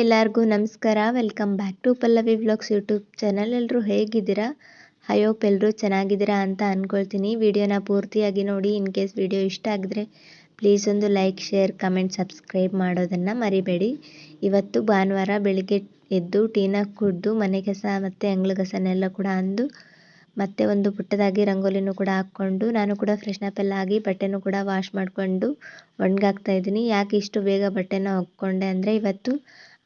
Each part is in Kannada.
ಎಲ್ಲರಿಗೂ ನಮಸ್ಕಾರ. Welcome back to Pallavi vlogs YouTube channel. ಎಲ್ಲರೂ ಹೇಗಿದ್ದೀರಾ? ಹೋಪ್ ಎಲ್ಲರೂ ಚೆನ್ನಾಗಿದ್ದೀರಾ ಅಂತ ಅಂದ್ಕೊಳ್ತೀನಿ ವಿಡಿಯೋನ ಪೂರ್ತಿಯಾಗಿ ನೋಡಿ, ಇನ್ ಕೇಸ್ ವಿಡಿಯೋ ಇಷ್ಟ ಆಗಿದ್ರೆ ಪ್ಲೀಸ್ ಒಂದು ಲೈಕ್, ಶೇರ್, ಕಮೆಂಟ್, ಸಬ್ಸ್ಕ್ರೈಬ್ ಮಾಡೋದನ್ನು ಮರಿಬೇಡಿ. ಇವತ್ತು ಭಾನುವಾರ ಬೆಳಿಗ್ಗೆ ಎದ್ದು ಟೀನ ಕುಡಿದು ಮನೆ ಕಸ ಮತ್ತು ಅಂಗಳ ಕಸನೆಲ್ಲ ಕೂಡ ಅಂದು, ಮತ್ತೆ ಒಂದು ಪುಟ್ಟದಾಗಿ ರಂಗೋಲಿನೂ ಕೂಡ ಹಾಕ್ಕೊಂಡು, ನಾನು ಕೂಡ ಫ್ರೆಶ್ನಪ್ ಎಲ್ಲ ಆಗಿ ಬಟ್ಟೆನೂ ಕೂಡ ವಾಶ್ ಮಾಡಿಕೊಂಡು ಒಣಗಾಕ್ತಾ ಇದ್ದೀನಿ. ಯಾಕೆ ಇಷ್ಟು ಬೇಗ ಬಟ್ಟೆನ ಹಾಕ್ಕೊಂಡೆ ಅಂದರೆ ಇವತ್ತು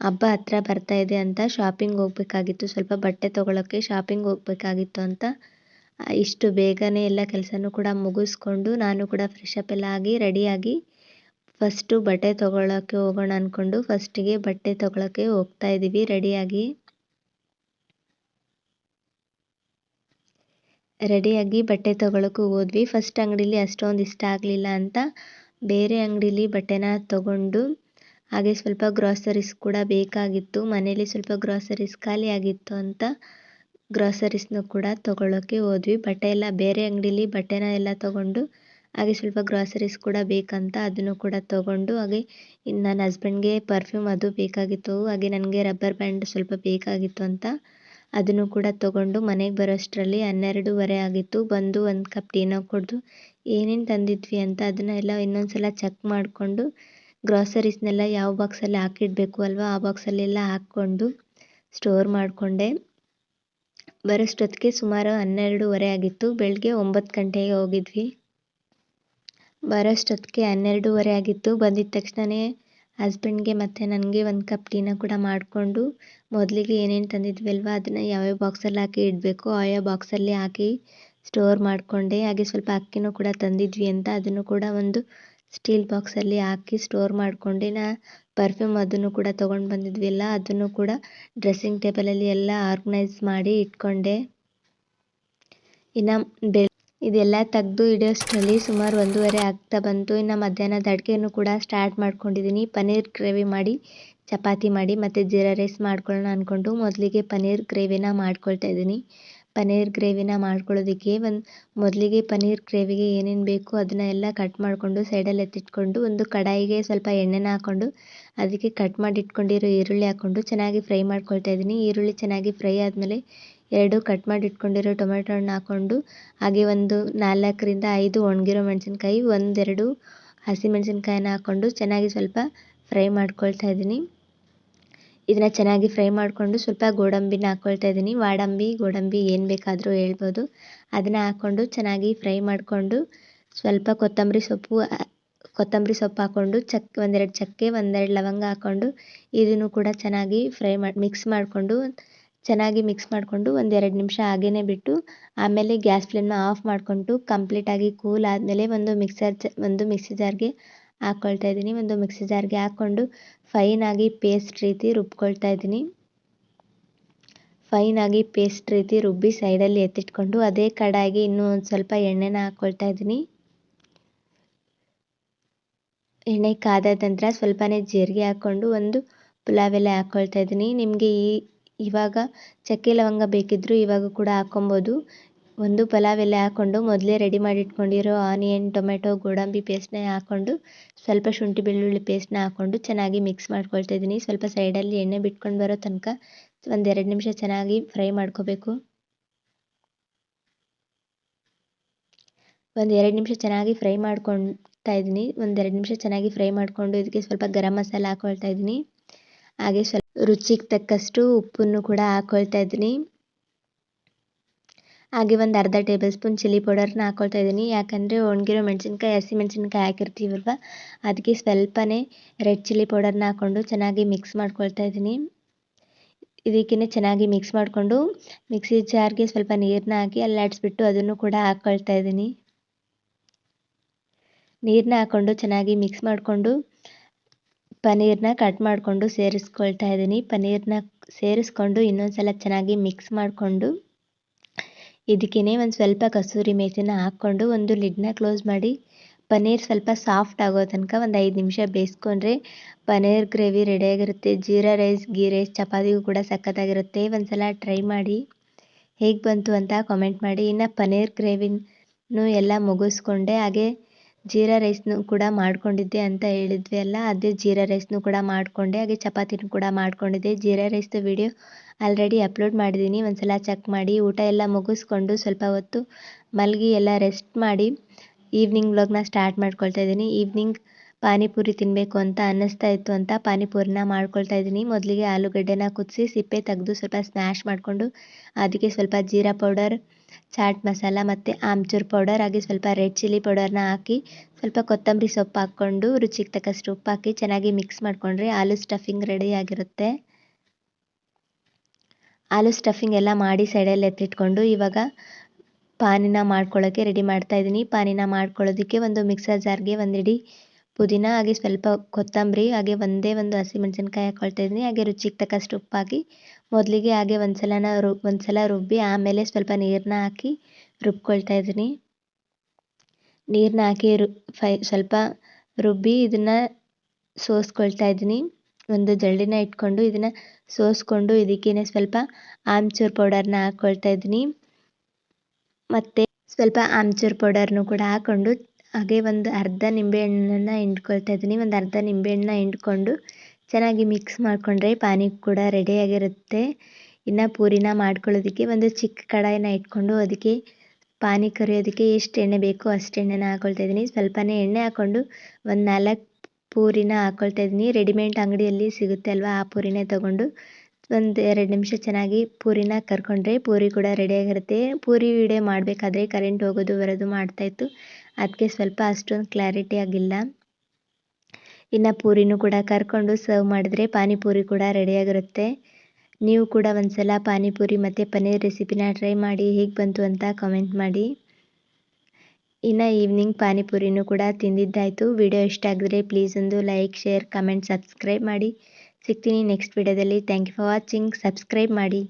ಹಬ್ಬ ಹತ್ತಿರ ಬರ್ತಾ ಇದೆ ಅಂತ ಶಾಪಿಂಗ್ ಹೋಗ್ಬೇಕಾಗಿತ್ತು. ಸ್ವಲ್ಪ ಬಟ್ಟೆ ತೊಗೊಳಕ್ಕೆ ಶಾಪಿಂಗ್ ಹೋಗ್ಬೇಕಾಗಿತ್ತು ಅಂತ. ಇಷ್ಟು ಬೇಗನೆ ಎಲ್ಲ ಕೆಲಸನೂ ಕೂಡ ಮುಗಿಸ್ಕೊಂಡು ನಾನು ಕೂಡ ಫ್ರೆಶ್ ಅಪ್ ಎಲ್ಲ ಆಗಿ ರೆಡಿಯಾಗಿ ಫಸ್ಟು ಬಟ್ಟೆ ತೊಗೊಳಕ್ಕೆ ಹೋಗೋಣ ಅಂದ್ಕೊಂಡು ಫಸ್ಟಿಗೆ ಬಟ್ಟೆ ತೊಗೊಳಕ್ಕೆ ಹೋಗ್ತಾ ಇದ್ದೀವಿ ರೆಡಿಯಾಗಿ ರೆಡಿಯಾಗಿ ಬಟ್ಟೆ ತೊಗೊಳಕ್ಕೂ ಹೋದ್ವಿ. ಫಸ್ಟ್ ಅಂಗಡೀಲಿ ಅಷ್ಟೊಂದು ಇಷ್ಟ ಆಗಲಿಲ್ಲ ಅಂತ ಬೇರೆ ಅಂಗಡೀಲಿ ಬಟ್ಟೆನ ತೊಗೊಂಡು ಹಾಗೆ ಸ್ವಲ್ಪ ಗ್ರಾಸರೀಸ್ ಕೂಡ ಬೇಕಾಗಿತ್ತು. ಮನೇಲಿ ಸ್ವಲ್ಪ ಗ್ರೋಸರೀಸ್ ಖಾಲಿ ಆಗಿತ್ತು ಅಂತ ಗ್ರಾಸರೀಸ್ನು ಕೂಡ ತೊಗೊಳಕ್ಕೆ ಹೋದ್ವಿ. ಬಟ್ಟೆ ಎಲ್ಲ ಬೇರೆ ಅಂಗಡೀಲಿ ಬಟ್ಟೆನ ಎಲ್ಲ ತೊಗೊಂಡು ಹಾಗೆ ಸ್ವಲ್ಪ ಗ್ರಾಸರೀಸ್ ಕೂಡ ಬೇಕಂತ ಅದನ್ನು ಕೂಡ ತೊಗೊಂಡು ಹಾಗೆ ನನ್ನ ಹಸ್ಬೆಂಡ್ಗೆ ಪರ್ಫ್ಯೂಮ್ ಅದು ಬೇಕಾಗಿತ್ತು. ಹಾಗೆ ನನಗೆ ರಬ್ಬರ್ ಬ್ಯಾಂಡ್ ಸ್ವಲ್ಪ ಬೇಕಾಗಿತ್ತು ಅಂತ ಅದನ್ನು ಕೂಡ ತೊಗೊಂಡು ಮನೆಗೆ ಬರೋಷ್ಟರಲ್ಲಿ ಹನ್ನೆರಡೂವರೆ ಆಗಿತ್ತು. ಬಂದು ಒಂದು ಕಪ್ ಟೀನ ಕುಡಿದು ಏನೇನು ತಂದಿದ್ವಿ ಅಂತ ಅದನ್ನೆಲ್ಲ ಇನ್ನೊಂದು ಸಲ ಚೆಕ್ ಮಾಡಿಕೊಂಡು ಗ್ರಾಸರೀಸ್ನೆಲ್ಲ ಯಾವ ಬಾಕ್ಸಲ್ಲಿ ಹಾಕಿಡಬೇಕು ಅಲ್ವಾ? ಆ ಬಾಕ್ಸಲ್ಲೆಲ್ಲ ಹಾಕ್ಕೊಂಡು ಸ್ಟೋರ್ ಮಾಡಿಕೊಂಡೆ. ಬರೋಷ್ಟೊತ್ತಿಗೆ ಸುಮಾರು ಹನ್ನೆರಡೂವರೆ ಆಗಿತ್ತು. ಬೆಳಗ್ಗೆ ಒಂಬತ್ತು ಗಂಟೆಗೆ ಹೋಗಿದ್ವಿ. ಬರೋಷ್ಟೊತ್ತಿಗೆ ಹನ್ನೆರಡೂವರೆ ಆಗಿತ್ತು. ಬಂದಿದ್ದ ತಕ್ಷಣವೇ ಹಸ್ಬೆಂಡ್ಗೆ ಮತ್ತು ನನಗೆ ಒಂದು ಕಪ್ ಟೀನ ಕೂಡ ಮಾಡಿಕೊಂಡು ಮೊದಲಿಗೆ ಏನೇನು ತಂದಿದ್ವಿ ಅಲ್ವಾ? ಅದನ್ನು ಯಾವ್ಯಾವ ಬಾಕ್ಸಲ್ಲಿ ಹಾಕಿ ಇಡಬೇಕು ಆಯಾ ಬಾಕ್ಸಲ್ಲಿ ಹಾಕಿ ಸ್ಟೋರ್ ಮಾಡಿಕೊಂಡೆ. ಹಾಗೆ ಸ್ವಲ್ಪ ಅಕ್ಕಿನೂ ಕೂಡ ತಂದಿದ್ವಿ ಅಂತ ಅದನ್ನು ಕೂಡ ಒಂದು ಸ್ಟೀಲ್ ಬಾಕ್ಸಲ್ಲಿ ಹಾಕಿ ಸ್ಟೋರ್ ಮಾಡಿಕೊಂಡೆ. ನಾ ಪರ್ಫ್ಯೂಮ್ ಅದನ್ನು ಕೂಡ ತೊಗೊಂಡು ಬಂದಿದ್ವಿ ಅಲ್ಲ, ಅದನ್ನು ಕೂಡ ಡ್ರೆಸ್ಸಿಂಗ್ ಟೇಬಲಲ್ಲಿ ಎಲ್ಲ ಆರ್ಗನೈಸ್ ಮಾಡಿ ಇಟ್ಕೊಂಡೆ. ಇನ್ನು ಬೆ, ಇದೆಲ್ಲ ತೆಗೆದು ಇಡೋಷ್ಟರಲ್ಲಿ ಸುಮಾರು ಒಂದೂವರೆ ಆಗ್ತಾ ಬಂತು. ಇನ್ನು ಮಧ್ಯಾಹ್ನದ ಅಡುಗೆಯನ್ನು ಕೂಡ ಸ್ಟಾರ್ಟ್ ಮಾಡ್ಕೊಂಡಿದ್ದೀನಿ ಪನ್ನೀರ್ ಗ್ರೇವಿ ಮಾಡಿ, ಚಪಾತಿ ಮಾಡಿ ಮತ್ತು ಜೀರಾ ರೈಸ್ ಮಾಡ್ಕೊಳ್ಳೋಣ ಅಂದ್ಕೊಂಡು ಮೊದಲಿಗೆ ಪನ್ನೀರ್ ಗ್ರೇವಿನ ಮಾಡ್ಕೊಳ್ತಾ ಇದ್ದೀನಿ. ಪನ್ನೀರ್ ಗ್ರೇವಿನ ಮಾಡ್ಕೊಳ್ಳೋದಕ್ಕೆ ಒಂದು ಮೊದಲಿಗೆ ಪನ್ನೀರ್ ಗ್ರೇವಿಗೆ ಏನೇನು ಬೇಕು ಅದನ್ನ ಎಲ್ಲ ಕಟ್ ಮಾಡಿಕೊಂಡು ಸೈಡಲ್ಲಿ ಎತ್ತಿಟ್ಕೊಂಡು ಒಂದು ಕಡಾಯಿಗೆ ಸ್ವಲ್ಪ ಎಣ್ಣೆನ ಹಾಕ್ಕೊಂಡು ಅದಕ್ಕೆ ಕಟ್ ಮಾಡಿ ಇಟ್ಕೊಂಡಿರೋ ಈರುಳ್ಳಿ ಹಾಕ್ಕೊಂಡು ಚೆನ್ನಾಗಿ ಫ್ರೈ ಮಾಡ್ಕೊಳ್ತಾ ಇದ್ದೀನಿ. ಈರುಳ್ಳಿ ಚೆನ್ನಾಗಿ ಫ್ರೈ ಆದಮೇಲೆ ಎರಡು ಕಟ್ ಮಾಡಿ ಇಟ್ಕೊಂಡಿರೋ ಟೊಮೆಟೊ ಹಣ್ಣು ಹಾಕ್ಕೊಂಡು ಹಾಗೆ ಒಂದು ನಾಲ್ಕರಿಂದ ಐದು ಒಣಗಿರೋ ಮೆಣಸಿನ್ಕಾಯಿ, ಒಂದೆರಡು ಹಸಿಮೆಣಸಿನ್ಕಾಯಿನ ಹಾಕ್ಕೊಂಡು ಚೆನ್ನಾಗಿ ಸ್ವಲ್ಪ ಫ್ರೈ ಮಾಡ್ಕೊಳ್ತಾ ಇದ್ದೀನಿ. ಇದನ್ನು ಚೆನ್ನಾಗಿ ಫ್ರೈ ಮಾಡಿಕೊಂಡು ಸ್ವಲ್ಪ ಗೋಡಂಬಿನ ಹಾಕ್ಕೊಳ್ತಾ ಇದ್ದೀನಿ. ವಾಡಂಬಿ, ಗೋಡಂಬಿ ಏನು ಬೇಕಾದರೂ ಹೇಳ್ಬೋದು. ಅದನ್ನು ಹಾಕ್ಕೊಂಡು ಚೆನ್ನಾಗಿ ಫ್ರೈ ಮಾಡಿಕೊಂಡು ಸ್ವಲ್ಪ ಕೊತ್ತಂಬರಿ ಸೊಪ್ಪು ಕೊತ್ತಂಬರಿ ಸೊಪ್ಪು ಹಾಕ್ಕೊಂಡು ಚಕ್, ಒಂದೆರಡು ಚಕ್ಕೆ, ಒಂದೆರಡು ಲವಂಗ ಹಾಕ್ಕೊಂಡು ಇದನ್ನು ಕೂಡ ಚೆನ್ನಾಗಿ ಫ್ರೈ ಮಾಡಿ ಮಿಕ್ಸ್ ಮಾಡಿಕೊಂಡು ಚೆನ್ನಾಗಿ ಮಿಕ್ಸ್ ಮಾಡಿಕೊಂಡು ಒಂದೆರಡು ನಿಮಿಷ ಹಾಗೇ ಬಿಟ್ಟು ಆಮೇಲೆ ಗ್ಯಾಸ್ ಫ್ಲೇಮ್ನ ಆಫ್ ಮಾಡಿಕೊಂಡು ಕಂಪ್ಲೀಟಾಗಿ ಕೂಲ್ ಆದಮೇಲೆ ಒಂದು ಮಿಕ್ಸರ್ ಒಂದು ಮಿಕ್ಸಿ ಜಾರ್ಗೆ ಹಾಕ್ಕೊಳ್ತಾ ಇದ್ದೀನಿ. ಒಂದು ಮಿಕ್ಸಿ ಜಾರ್ಗೆ ಹಾಕ್ಕೊಂಡು ಫೈನಾಗಿ ಪೇಸ್ಟ್ ರೀತಿ ರುಬ್ಕೊಳ್ತಾ ಇದ್ದೀನಿ. ಫೈನಾಗಿ ಪೇಸ್ಟ್ ರೀತಿ ರುಬ್ಬಿ ಸೈಡಲ್ಲಿ ಎತ್ತಿಟ್ಕೊಂಡು ಅದೇ ಕಡಾಯಿಗೆ ಇನ್ನೂ ಒಂದು ಸ್ವಲ್ಪ ಎಣ್ಣೆನ ಹಾಕ್ಕೊಳ್ತಾ ಇದ್ದೀನಿ. ಎಣ್ಣೆ ಕಾದ ನಂತರ ಸ್ವಲ್ಪನೇ ಜೀರಿಗೆ ಹಾಕ್ಕೊಂಡು ಒಂದು ಪುಲಾವ್ ಎಲೆ ಹಾಕ್ಕೊಳ್ತಾ ಇದ್ದೀನಿ. ನಿಮಗೆ ಈ, ಇವಾಗ ಚಕ್ಕೆ ಲವಂಗ ಬೇಕಿದ್ದರೂ ಇವಾಗ ಕೂಡ ಹಾಕ್ಕೊಬೋದು ಒಂದು ಪಲಾವ್ ಎಲೆ ಹಾಕ್ಕೊಂಡು ಮೊದಲೇ ರೆಡಿ ಮಾಡಿ ಇಟ್ಕೊಂಡಿರೋ ಆನಿಯನ್ ಟೊಮೆಟೊ ಗೋಡಂಬಿ ಪೇಸ್ಟ್ನ ಹಾಕ್ಕೊಂಡು ಸ್ವಲ್ಪ ಶುಂಠಿ ಬೆಳ್ಳುಳ್ಳಿ ಪೇಸ್ಟ್ನ ಹಾಕ್ಕೊಂಡು ಚೆನ್ನಾಗಿ ಮಿಕ್ಸ್ ಮಾಡ್ಕೊಳ್ತಾ ಇದ್ದೀನಿ. ಸ್ವಲ್ಪ ಸೈಡಲ್ಲಿ ಎಣ್ಣೆ ಬಿಟ್ಕೊಂಡು ಬರೋ ತನಕ ಒಂದೆರಡು ನಿಮಿಷ ಚೆನ್ನಾಗಿ ಫ್ರೈ ಮಾಡ್ಕೋಬೇಕು. ಒಂದು ನಿಮಿಷ ಚೆನ್ನಾಗಿ ಫ್ರೈ ಮಾಡ್ಕೊಳ್ತಾ ಇದ್ದೀನಿ. ಒಂದೆರಡು ನಿಮಿಷ ಚೆನ್ನಾಗಿ ಫ್ರೈ ಮಾಡಿಕೊಂಡು ಇದಕ್ಕೆ ಸ್ವಲ್ಪ ಗರಂ ಮಸಾಲ ಹಾಕ್ಕೊಳ್ತಾ ಇದ್ದೀನಿ. ಹಾಗೆ ಸ್ವಲ್ಪ ರುಚಿಗೆ ತಕ್ಕಷ್ಟು ಉಪ್ಪನ್ನು ಕೂಡ ಹಾಕ್ಕೊಳ್ತಾ ಇದ್ದೀನಿ. ಹಾಗೆ ಒಂದು ಅರ್ಧ ಟೇಬಲ್ ಸ್ಪೂನ್ ಚಿಲ್ಲಿ ಪೌಡರ್ನ ಹಾಕ್ಕೊಳ್ತಾ ಇದ್ದೀನಿ. ಯಾಕಂದರೆ ಒಣಗಿರೋ ಮೆಣಸಿನ್ಕಾಯಿ, ಹಸಿ ಮೆಣಸಿನ್ಕಾಯಿ ಹಾಕಿರ್ತೀವಲ್ವ? ಅದಕ್ಕೆ ಸ್ವಲ್ಪನೇ ರೆಡ್ ಚಿಲ್ಲಿ ಪೌಡರ್ನ ಹಾಕ್ಕೊಂಡು ಚೆನ್ನಾಗಿ ಮಿಕ್ಸ್ ಮಾಡ್ಕೊಳ್ತಾ ಇದ್ದೀನಿ. ಇದಕ್ಕೇ ಚೆನ್ನಾಗಿ ಮಿಕ್ಸ್ ಮಾಡಿಕೊಂಡು ಮಿಕ್ಸಿ ಜಾರ್ಗೆ ಸ್ವಲ್ಪ ನೀರನ್ನ ಹಾಕಿ ಅಲ್ಲಾಡಿಸ್ಬಿಟ್ಟು ಅದನ್ನು ಕೂಡ ಹಾಕ್ಕೊಳ್ತಾ ಇದ್ದೀನಿ. ನೀರನ್ನ ಹಾಕ್ಕೊಂಡು ಚೆನ್ನಾಗಿ ಮಿಕ್ಸ್ ಮಾಡಿಕೊಂಡು ಪನ್ನೀರನ್ನ ಕಟ್ ಮಾಡಿಕೊಂಡು ಸೇರಿಸ್ಕೊಳ್ತಾ ಇದ್ದೀನಿ. ಪನ್ನೀರನ್ನ ಸೇರಿಸ್ಕೊಂಡು ಇನ್ನೊಂದು ಸಲ ಚೆನ್ನಾಗಿ ಮಿಕ್ಸ್ ಮಾಡಿಕೊಂಡು ಇದಕ್ಕೇ ಒಂದು ಸ್ವಲ್ಪ ಕಸೂರಿ ಮೇಥಿನ ಹಾಕ್ಕೊಂಡು ಒಂದು ಲಿಡ್ನ ಕ್ಲೋಸ್ ಮಾಡಿ, ಪನ್ನೀರ್ ಸ್ವಲ್ಪ ಸಾಫ್ಟ್ ಆಗೋ ತನಕ ಒಂದು ಐದು ನಿಮಿಷ ಬೇಯಿಸ್ಕೊಂಡ್ರೆ ಪನ್ನೀರ್ ಗ್ರೇವಿ ರೆಡಿಯಾಗಿರುತ್ತೆ ಜೀರಾ ರೈಸ್ ಗೀ ರೈಸ್ ಚಪಾತಿಗೂ ಕೂಡ ಸಖತ್ತಾಗಿರುತ್ತೆ. ಒಂದು ಸಲ ಟ್ರೈ ಮಾಡಿ ಹೇಗೆ ಬಂತು ಅಂತ ಕಾಮೆಂಟ್ ಮಾಡಿ. ಇನ್ನು ಪನ್ನೀರ್ ಗ್ರೇವಿನೂ ಎಲ್ಲ ಮುಗಿಸ್ಕೊಂಡೆ, ಹಾಗೆ ಜೀರಾ ರೈಸ್ನು ಕೂಡ ಮಾಡ್ಕೊಂಡಿದ್ದೆ ಅಂತ ಹೇಳಿದ್ವಿ ಅಲ್ಲ, ಅದೇ ಜೀರಾ ರೈಸ್ನು ಕೂಡ ಮಾಡಿಕೊಂಡೆ, ಹಾಗೆ ಚಪಾತಿನೂ ಕೂಡ ಮಾಡ್ಕೊಂಡಿದ್ದೆ. ಜೀರಾ ರೈಸ್ದು ವಿಡಿಯೋ ಆಲ್ರೆಡಿ ಅಪ್ಲೋಡ್ ಮಾಡಿದ್ದೀನಿ. ಒಂದ್ಸಲ ಚೆಕ್ ಮಾಡಿ. ಊಟ ಎಲ್ಲ ಮುಗಿಸ್ಕೊಂಡು ಸ್ವಲ್ಪ ಹೊತ್ತು ಮಲಗಿ ಎಲ್ಲ ರೆಸ್ಟ್ ಮಾಡಿ ಈವ್ನಿಂಗ್ ವ್ಲಾಗ್ನ ಸ್ಟಾರ್ಟ್ ಮಾಡ್ಕೊಳ್ತಾ ಇದ್ದೀನಿ. ಈವ್ನಿಂಗ್ ಪಾನಿಪುರಿ ತಿನ್ನಬೇಕು ಅಂತ ಅನ್ನಿಸ್ತಾ ಇತ್ತು ಅಂತ ಪಾನಿಪುರಿನ ಮಾಡ್ಕೊಳ್ತಾ ಇದ್ದೀನಿ. ಮೊದಲಿಗೆ ಆಲೂಗಡ್ಡೆನ ಕುದಿಸಿ ಸಿಪ್ಪೆ ತೆಗೆದು ಸ್ವಲ್ಪ ಸ್ಮ್ಯಾಶ್ ಮಾಡಿಕೊಂಡು ಅದಕ್ಕೆ ಸ್ವಲ್ಪ ಜೀರಾ ಪೌಡರ್ ಚಾಟ್ ಮಸಾಲ ಮತ್ತು ಆಮ್ಚೂರ್ ಪೌಡರ್ ಹಾಗೆ ಸ್ವಲ್ಪ ರೆಡ್ ಚಿಲ್ಲಿ ಪೌಡರ್ನ ಹಾಕಿ ಸ್ವಲ್ಪ ಕೊತ್ತಂಬರಿ ಸೊಪ್ಪು ಹಾಕ್ಕೊಂಡು ರುಚಿಗೆ ತಕ್ಕಷ್ಟು ಉಪ್ಪು ಹಾಕಿ ಚೆನ್ನಾಗಿ ಮಿಕ್ಸ್ ಮಾಡಿಕೊಂಡ್ರೆ ಆಲೂ ಸ್ಟಫಿಂಗ್ ರೆಡಿ ಆಗಿರುತ್ತೆ. ಆಲೂ ಸ್ಟಫಿಂಗ್ ಎಲ್ಲ ಮಾಡಿ ಸೈಡಲ್ಲಿ ಎತ್ತಿಟ್ಕೊಂಡು ಇವಾಗ ಪಾನಿನ ಮಾಡ್ಕೊಳ್ಳೋಕ್ಕೆ ರೆಡಿ ಮಾಡ್ತಾ ಇದ್ದೀನಿ. ಪಾನಿನ ಮಾಡ್ಕೊಳ್ಳೋದಕ್ಕೆ ಒಂದು ಮಿಕ್ಸರ್ ಜಾರ್ಗೆ ಒಂದು ಇಡೀ ಪುದೀನ, ಹಾಗೆ ಸ್ವಲ್ಪ ಕೊತ್ತಂಬರಿ, ಹಾಗೆ ಒಂದೇ ಒಂದು ಹಸಿಮೆಣಸಿನ್ಕಾಯಿ ಹಾಕ್ಕೊಳ್ತಾ ಇದ್ದೀನಿ. ಹಾಗೆ ರುಚಿಗೆ ತಕ್ಕಷ್ಟು ಉಪ್ಪು ಮೊದಲಿಗೆ ಹಾಗೆ ಒಂದು ಸಲನ ರು ಒಂದು ಸಲ ರುಬ್ಬಿ ಆಮೇಲೆ ಸ್ವಲ್ಪ ನೀರನ್ನ ಹಾಕಿ ರುಬ್ಕೊಳ್ತಾ ಇದ್ದೀನಿ. ನೀರನ್ನ ಹಾಕಿ ರು, ಫೈ, ಸ್ವಲ್ಪ ರುಬ್ಬಿ ಇದನ್ನು ಸೋಸ್ಕೊಳ್ತಾ ಇದ್ದೀನಿ. ಒಂದು ಜರಡಿನ ಇಟ್ಕೊಂಡು ಇದನ್ನು ಸೋಸ್ಕೊಂಡು ಇದಕ್ಕೇನೆ ಸ್ವಲ್ಪ ಆಮ್ಚೂರ್ ಪೌಡರ್ನ ಹಾಕ್ಕೊಳ್ತಾ ಇದ್ದೀನಿ. ಮತ್ತು ಸ್ವಲ್ಪ ಆಮ್ಚೂರ್ ಪೌಡರ್ನು ಕೂಡ ಹಾಕ್ಕೊಂಡು ಹಾಗೆ ಒಂದು ಅರ್ಧ ನಿಂಬೆಹಣ್ಣನ್ನು ಹಿಂಡ್ಕೊಳ್ತಾ ಇದ್ದೀನಿ. ಒಂದು ಅರ್ಧ ನಿಂಬೆಹಣ್ಣನ್ನ ಹಿಂಡ್ಕೊಂಡು ಚೆನ್ನಾಗಿ ಮಿಕ್ಸ್ ಮಾಡಿಕೊಂಡ್ರೆ ಪಾನಿ ಕೂಡ ರೆಡಿಯಾಗಿರುತ್ತೆ ಇನ್ನು ಪೂರಿನ ಮಾಡ್ಕೊಳ್ಳೋದಕ್ಕೆ ಒಂದು ಚಿಕ್ಕ ಕಡಾಯಿನ ಇಟ್ಕೊಂಡು ಅದಕ್ಕೆ ಪಾನಿ ಕರಿಯೋದಕ್ಕೆ ಎಷ್ಟು ಎಣ್ಣೆ ಬೇಕೋ ಅಷ್ಟು ಎಣ್ಣೆನ ಹಾಕ್ಕೊಳ್ತಾ ಇದ್ದೀನಿ. ಸ್ವಲ್ಪನೇ ಎಣ್ಣೆ ಹಾಕ್ಕೊಂಡು ಒಂದು ನಾಲ್ಕು ಪೂರಿನ ಹಾಕ್ಕೊಳ್ತಾ ಇದ್ದೀನಿ. ರೆಡಿಮೇಡ್ ಅಂಗಡಿಯಲ್ಲಿ ಸಿಗುತ್ತೆ ಅಲ್ವಾ ಆ ಪೂರಿನೇ ತೊಗೊಂಡು. ಒಂದು ಎರಡು ನಿಮಿಷ ಚೆನ್ನಾಗಿ ಪೂರಿನ ಕರ್ಕೊಂಡ್ರೆ ಪೂರಿ ಕೂಡ ರೆಡಿಯಾಗಿರುತ್ತೆ ಪೂರಿ ವಿಡಿಯೋ ಮಾಡಬೇಕಾದ್ರೆ ಕರೆಂಟ್ ಹೋಗೋದು ಬರೋದು ಮಾಡ್ತಾಯಿತ್ತು ಅದಕ್ಕೆ ಸ್ವಲ್ಪ ಅಷ್ಟೊಂದು ಕ್ಲಾರಿಟಿ ಆಗಿಲ್ಲ. ಇನ್ನು ಪೂರಿನೂ ಕೂಡ ಕರ್ಕೊಂಡು ಸರ್ವ್ ಮಾಡಿದ್ರೆ ಪಾನಿಪೂರಿ ಕೂಡ ರೆಡಿಯಾಗಿರುತ್ತೆ ನೀವು ಕೂಡ ಒಂದ್ಸಲ ಪಾನಿಪುರಿ ಮತ್ತು ಪನ್ನೀರ್ ರೆಸಿಪಿನ ಟ್ರೈ ಮಾಡಿ ಹೇಗೆ ಬಂತು ಅಂತ ಕಮೆಂಟ್ ಮಾಡಿ. ಇನ್ನು ಈವ್ನಿಂಗ್ ಪಾನಿಪುರಿನೂ ಕೂಡ ತಿಂದಿದ್ದಾಯಿತು. ವಿಡಿಯೋ ಇಷ್ಟ ಆಗಿದ್ರೆ ಪ್ಲೀಸ್ ಒಂದು ಲೈಕ್ ಶೇರ್ ಕಮೆಂಟ್ ಸಬ್ಸ್ಕ್ರೈಬ್ ಮಾಡಿ. ಸಿಗ್ತೀನಿ ನೆಕ್ಸ್ಟ್ ವಿಡಿಯೋದಲ್ಲಿ. Thank you for watching subscribe ಮಾಡಿ.